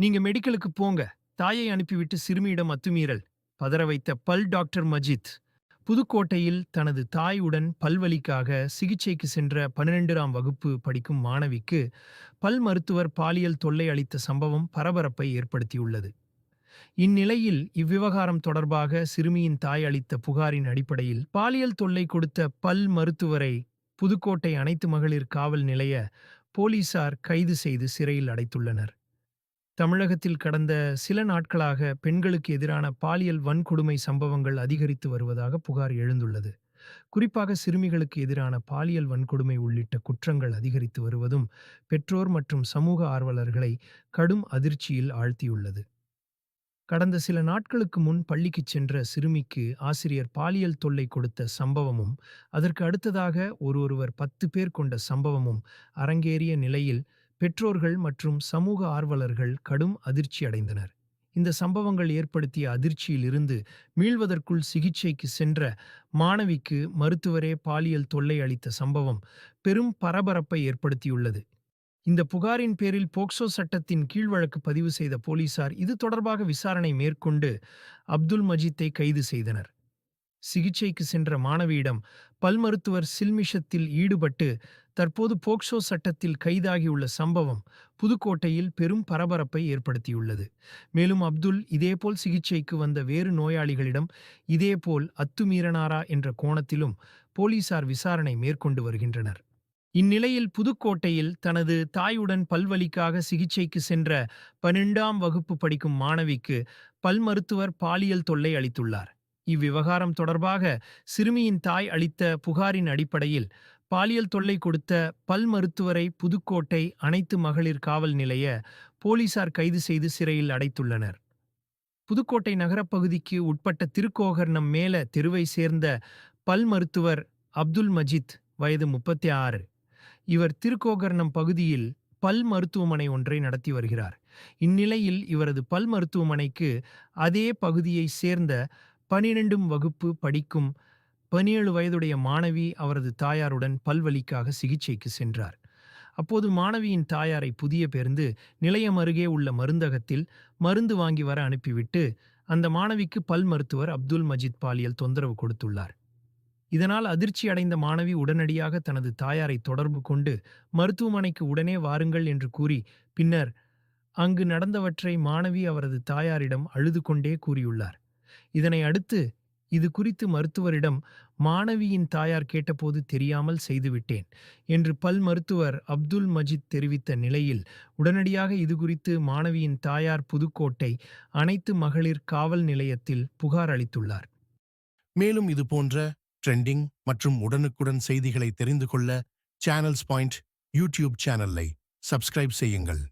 நீங்க மெடிக்கலுக்கு போங்க. தாயை அனுப்பிவிட்டு சிறுமியிடம் அத்துமீறல். பதற வைத்த பல் டாக்டர் மஜித். புதுக்கோட்டையில் தனது தாயுடன் பல்வலிக்காக சிகிச்சைக்கு சென்ற பன்னிரெண்டாம் வகுப்பு படிக்கும் மாணவிக்கு பல் மருத்துவர் பாலியல் தொல்லை அளித்த சம்பவம் பரபரப்பை ஏற்படுத்தியுள்ளது. இந்நிலையில் இவ்விவகாரம் தொடர்பாக சிறுமியின் தாய் அளித்த புகாரின் அடிப்படையில் பாலியல் தொல்லை கொடுத்த பல் மருத்துவரை புதுக்கோட்டை அனைத்து மகளிர் காவல் நிலைய போலீசார் கைது செய்து சிறையில் அடைத்துள்ளனர். தமிழகத்தில் கடந்த சில நாட்களாக பெண்களுக்கு எதிரான பாலியல் வன்கொடுமை சம்பவங்கள் அதிகரித்து வருவதாக புகார் எழுந்துள்ளது. குறிப்பாக சிறுமிகளுக்கு எதிரான பாலியல் வன்கொடுமை உள்ளிட்ட குற்றங்கள் அதிகரித்து வருவதும் பெற்றோர் மற்றும் சமூக ஆர்வலர்களை கடும் அதிர்ச்சியில் ஆழ்த்தியுள்ளது. கடந்த சில நாட்களுக்கு முன் பள்ளிக்குச் சென்ற சிறுமிக்கு ஆசிரியர் பாலியல் தொல்லை கொடுத்த சம்பவமும் அதற்கு அடுத்ததாக ஒருவர் பத்து பேர் கொண்ட சம்பவமும் அரங்கேறிய நிலையில் பெற்றோர்கள் மற்றும் சமூக ஆர்வலர்கள் கடும் அதிர்ச்சி அடைந்தனர். இந்த சம்பவங்கள் ஏற்படுத்திய அதிர்ச்சியிலிருந்து மீள்வதற்குள் சிகிச்சைக்கு சென்ற மாணவிக்கு மருத்துவரே பாலியல் தொல்லை அளித்த சம்பவம் பெரும் பரபரப்பை ஏற்படுத்தியுள்ளது. இந்த புகாரின் பேரில் போக்சோ சட்டத்தின் கீழ் வழக்கு பதிவு செய்த போலீசார் இது தொடர்பாக விசாரணை மேற்கொண்டு அப்துல் மஜீத்தை கைது செய்தனர். சிகிச்சைக்கு சென்ற மாணவியிடம் பல் மருத்துவர் சில்மிஷத்தில் ஈடுபட்டு தற்போது போக்சோ சட்டத்தில் கைதாகியுள்ள சம்பவம் புதுக்கோட்டையில் பெரும் பரபரப்பை ஏற்படுத்தியுள்ளது. மேலும் அப்துல் இதேபோல் சிகிச்சைக்கு வந்த வேறு நோயாளிகளிடம் இதேபோல் அத்துமீறனாரா என்ற கோணத்திலும் போலீசார் விசாரணை மேற்கொண்டு வருகின்றனர். இந்நிலையில் புதுக்கோட்டையில் தனது தாயுடன் பல்வலிக்காக சிகிச்சைக்கு சென்ற பன்னெண்டாம் வகுப்பு படிக்கும் மாணவிக்கு பல் மருத்துவர் பாலியல் தொல்லை அளித்துள்ளார். இவ்விவகாரம் தொடர்பாக சிறுமியின் தாய் அளித்த புகாரின் அடிப்படையில் பாலியல் தொல்லை கொடுத்த பல் மருத்துவரை புதுக்கோட்டை அனைத்து மகளிர் காவல் நிலைய போலீசார் கைது செய்து சிறையில் அடைத்துள்ளனர். புதுக்கோட்டை நகரப்பகுதிக்கு உட்பட்ட திருக்கோகர்ணம் மேல தெருவை சேர்ந்த பல் மருத்துவர் அப்துல் மஜித் வயது முப்பத்தி ஆறு இவர் திருக்கோகர்ணம் பகுதியில் பல் மருத்துவமனை ஒன்றை நடத்தி வருகிறார். இந்நிலையில் இவரது பல் மருத்துவமனைக்கு அதே பகுதியை சேர்ந்த பனிரெண்டும் வகுப்பு படிக்கும் பதினேழு வயதுடைய மாணவி அவரது தாயாருடன் பல்வலிக்காக சிகிச்சைக்கு சென்றார். அப்போது மாணவியின் தாயாரை புதிய பேருந்து நிலையம் அருகே உள்ள மருந்தகத்தில் மருந்து வாங்கி வர அனுப்பிவிட்டு அந்த மாணவிக்கு பல் மருத்துவர் அப்துல் மஜித் பாலியல் தொந்தரவு கொடுத்துள்ளார். இதனால் அதிர்ச்சி அடைந்த மாணவி உடனடியாக தனது தாயாரை தொடர்பு கொண்டு மருத்துவமனைக்கு உடனே வாருங்கள் என்று கூறி பின்னர் அங்கு நடந்தவற்றை மாணவி அவரது தாயாரிடம் அழுது கொண்டே கூறியுள்ளார். இதனை அடுத்து இது குறித்து மருத்துவரிடம் மாணவியின் தாயார் கேட்டபோது தெரியாமல் செய்துவிட்டேன் என்று பல் மருத்துவர் அப்துல் மஜித் தெரிவித்த நிலையில் உடனடியாக இது குறித்து மாணவியின் தாயார் புதுக்கோட்டை அனைத்து மகளிர் காவல் நிலையத்தில் புகார் அளித்துள்ளார். மேலும் இது போன்ற ட்ரெண்டிங் மற்றும் உடனுக்குடன் செய்திகளை தெரிந்து கொள்ள சேனல்ஸ் பாயிண்ட் யூடியூப் சேனலை சப்ஸ்கிரைப் செய்யுங்கள்.